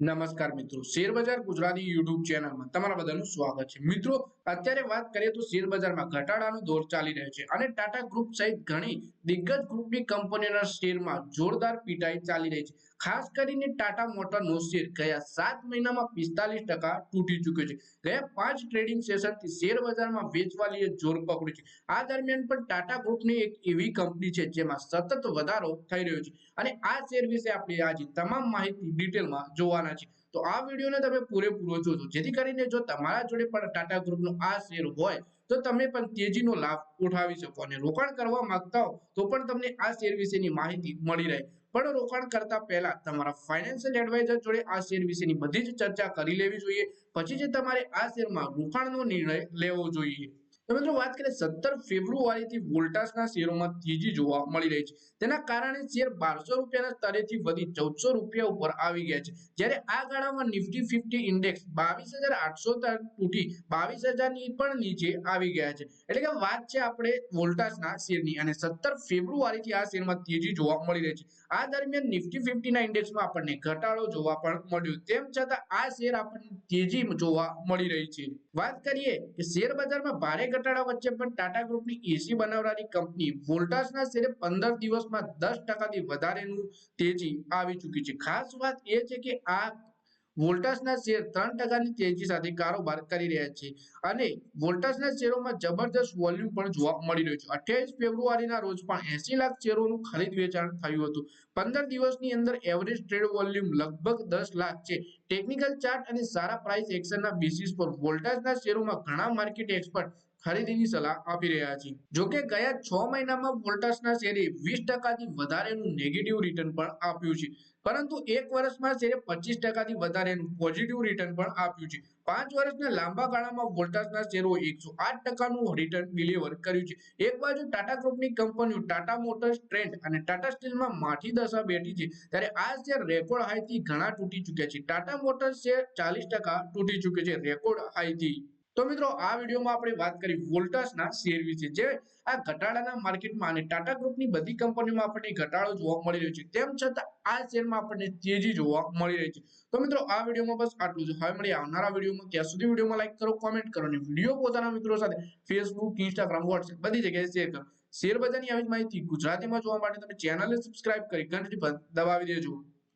નમસ્કાર મિત્રો. શેરબજાર ગુજરાતી યુટ્યુબ ચેનલમાં તમારા બધાનું સ્વાગત છે. મિત્રો, અત્યારે વાત કરીએ તો શેરબજારમાં ઘટાડાનો દોર ચાલી રહ્યો છે અને ટાટા ગ્રુપ સહિત ઘણી દિગ્ગજ ગ્રુપની કંપનીઓના શેરમાં જોરદાર પીટાઈ ચાલી રહી છે. ખાસ કરીને ટાટા મોટરનો શેર ગયા સાત મહિનામાં પિસ્તાલીસ ટકા તૂટી ચૂક્યો છે. ગયા પાંચ ટ્રેડિંગ સેશનથી શેર બજારમાં વેચવાલીએ જોર પકડ્યું છે. આ દરમિયાન પણ ટાટા ગ્રુપની એક એવી કંપની છે જેમાં સતત વધારો થઈ રહ્યો છે. અને આ શેર વિશે આપણે આજે તમામ માહિતી ડિટેલમાં જોવાના છે. તો આ વિડીયોને તમે પૂરેપૂરો જોજો. જેથી કરીને જો તમારા જોડે પણ ટાટા ગ્રુપનો આ શેર હોય, તો તમે પણ તેજીનો લાભ ઉઠાવી શકો અને રોકાણ કરવા માંગતા હો, તો પણ તમને આ શેર વિશેની માહિતી મળી રહે. પણ રોકાણ કરતા પહેલા તમારા ફાઇનાન્શિયલ એડવાઇઝર જોડે આ શેર વિશેની બધી જ ચર્ચા કરી લેવી જોઈએ. પછી જ તમારે આ શેરમાં રોકાણનો નિર્ણય લેવો જોઈએ. તો મિત્રો વાત કરીએ સત્તર ફેબ્રુઆરીથી વોલ્ટાસના શેરોમાં તેજી જોવા મળી રહી છે. તેના કારણે શેર બારસો રૂપિયાના સ્તરેથી વધી ચૌદસો રૂપિયા ઉપર આવી ગયા છે. જ્યારે આ ગાળામાં નિફ્ટી ફિફ્ટી ઇન્ડેક્સ બાવીસ હજાર આઠસો તૂટી બાવીસ હજારની પણ નીચે આવી ગયા છે. એટલે કે વાત છે આપણે વોલ્ટાસના શેરની અને સત્તર ફેબ્રુઆરીથી આ શેરમાં તેજી જોવા મળી રહી છે. આ દરમિયાન નિફ્ટી ફિફ્ટીના ઇન્ડેક્સમાં આપણને ઘટાડો જોવા પણ મળ્યો. તેમ છતાં આ શેર આપણને તેજી જોવા મળી રહી છે. વાત કરીએ કે શેર બજારમાં ભારે ઘટાડા વચ્ચે પણ ટાટા ગ્રુપની એસી બનાવનારી કંપની વોલ્ટાસના શેરે પંદર દિવસમાં દસ ટકાથી વધારેનું તેજી આવી ચૂકી છે. ખાસ વાત એ છે કે આ વોલ્ટાસના શેર ત્રણ ટકાની તેજી સાથે કારોબાર કરી રહ્યા છે અને વોલ્ટાસના શેરોમાં જબરજસ્ત વોલ્યુમ પણ જોવા મળી રહ્યું છે. અઠ્યાવીસ ફેબ્રુઆરીના રોજ પણ એસી લાખ શેરોનું ખરીદ વેચાણ થયું હતું. પંદર દિવસની અંદર એવરેજ ટ્રેડ વોલ્યુમ લગભગ દસ લાખ છે. ટેકનિકલ ચાર્ટ અને સારા પ્રાઇસ એક્શનના બેસિસ પર વોલ્ટાસના શેરોમાં ઘણા માર્કેટ એક્સપર્ટ ખરીદીની સલાહ આપી રહ્યા છે જોકે ગયા છ મહિનામાં વોલ્ટાસના શેરે વીસ ટકાથી વધારેનું નેગેટિવ રિટર્ન પણ આપ્યું છે. પરંતુ એક વર્ષમાં શેરે પચીસ ટકાથી વધારેનું પોઝિટિવ રિટર્ન પણ આપ્યું છે. પાંચ વર્ષના લાંબા ગાળામાં વોલ્ટાસના શેરો એકસો આઠ ટકાનું રિટર્ન ડિલિવર કર્યું છે. એક બાજુ ટાટા ગ્રુપની કંપનીઓ ટાટા મોટર્સ ટ્રેન્ડ અને ટાટા સ્ટીલમાં માઠી દશા બેઠી છે. ત્યારે આ શેર રેકોર્ડ હાઈથી ઘણા તૂટી ચૂક્યા છે. ટાટા મોટર્સ શેર ચાલીસ ટકા તૂટી ચૂક્યો છે. રેકોર્ડ હાઈથી તો મિત્રો, આ વિડીયોમાં આપણે વાત કરી વોલ્ટાસના શેર વિશે, જે આ ઘટાડાના માર્કેટમાં અને ટાટા ગ્રુપની બધી કંપનીઓમાં આપણને ઘટાડો જોવા મળી રહ્યો છે. તેમ છતાં, આ શેરમાં આપણને તેજી જોવા મળી રહી છે. તો મિત્રો, આ વિડીયોમાં બસ આટલું જ. હવે મળી આવનારા વિડીયોમાં. ત્યાં સુધી વિડીયોમાં લાઈક કરો કોમેન્ટ કરો અને વીડિયો પોતાના મિત્રો સાથે ફેસબુક ઇન્સ્ટાગ્રામ વોટ્સએપ બધી જગ્યાએ શેર કરો. શેર બજારની આવી માહિતી ગુજરાતીમાં જોવા માટે તમે ચેનલને સબસ્ક્રાઇબ કરી ઘંટડી દબાવી દેજો.